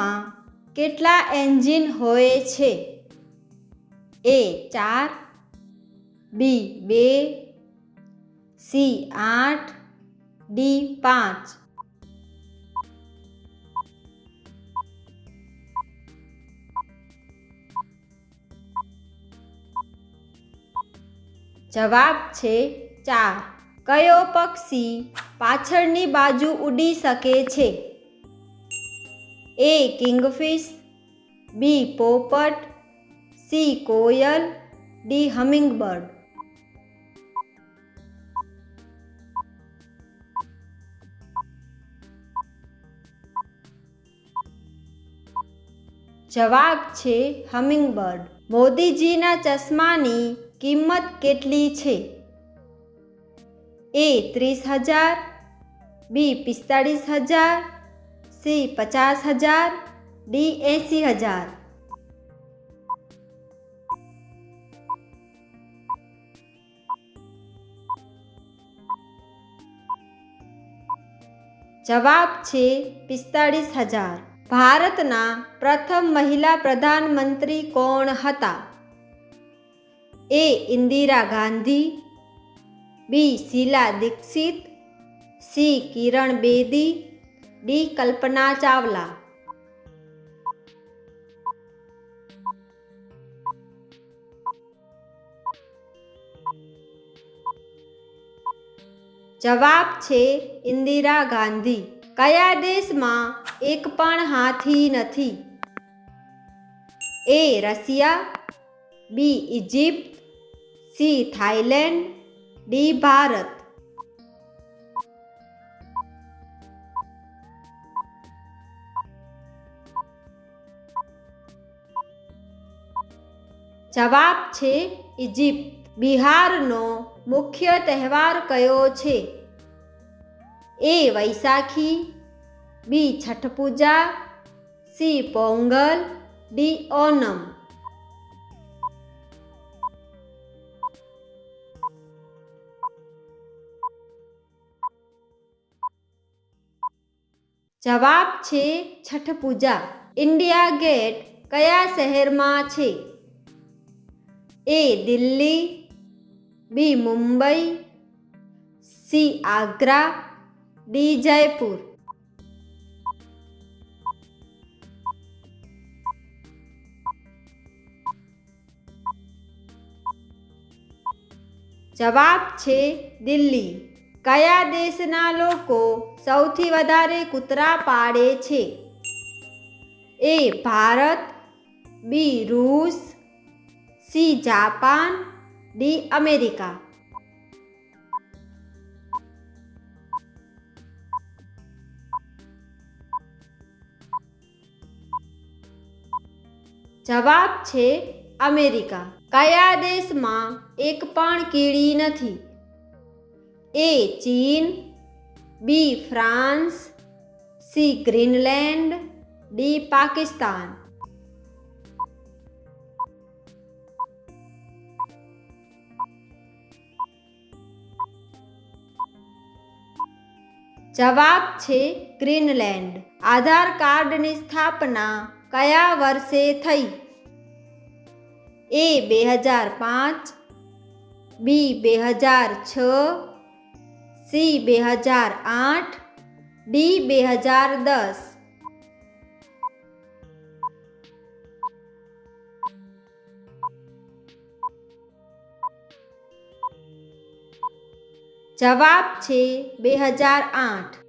પ્લેનમાં કેટલા એન્જિન હોય છે? એ ચાર, બી બે, સી આઠ, ડી પાંચ. જવાબ છે ચાર. કયો પક્ષી પાછળની બાજુ ઉડી શકે છે? એ કિંગફિશ બી પોપટ સી કોયલ ડી હમિંગબર્ડ જવાબ છે હમિંગબર્ડ મોદીજીના ચશ્માની કિંમત કેટલી છે? એ ત્રીસ હજાર બી પિસ્તાળીસ હજાર સી પચાસ હજાર ડી એંસી હજાર. જવાબ છે પિસ્તાળીસ હજાર. ભારતના પ્રથમ મહિલા પ્રધાનમંત્રી કોણ હતા? A Indira Gandhi, B Sheila Dikshit, C Kiran Bedi D Kalpana Chawla જવાબ છે ઇન્દિરા ગાંધી કયા દેશમાં એક પણ હાથી નથી A Russia B Egypt C Thailand D Bharat જવાબ છે ઇજિપ્ત બિહારનો મુખ્ય તહેવાર કયો છે? A Vaishakhi B Chhath Puja C Pongal, D Onam. જવાબ છે છઠ પૂજા ઇન્ડિયા ગેટ કયા શહેરમાં છે? A Delhi, B Mumbai, C Agra, D Jaipur. જવાબ છે દિલ્હી. કયા દેશના લોકો સૌથી વધારે કૂતરા પાડે છે? A Bharat, B રૂસ C Japan, D America. જવાબ છે અમેરિકા. કયા દેશમાં એક પણ કીડી નથી? એ ચીન, B France, C Greenland, D Pakistan. જવાબ છે ગ્રીનલેન્ડ. આધાર કાર્ડની સ્થાપના કયા વર્ષે થઈ? એ બે હજાર પાંચ, બી બે હજાર છ, સી બે હજાર આઠ, ડી બે હજાર દસ. જવાબ છે બે હજાર આઠ.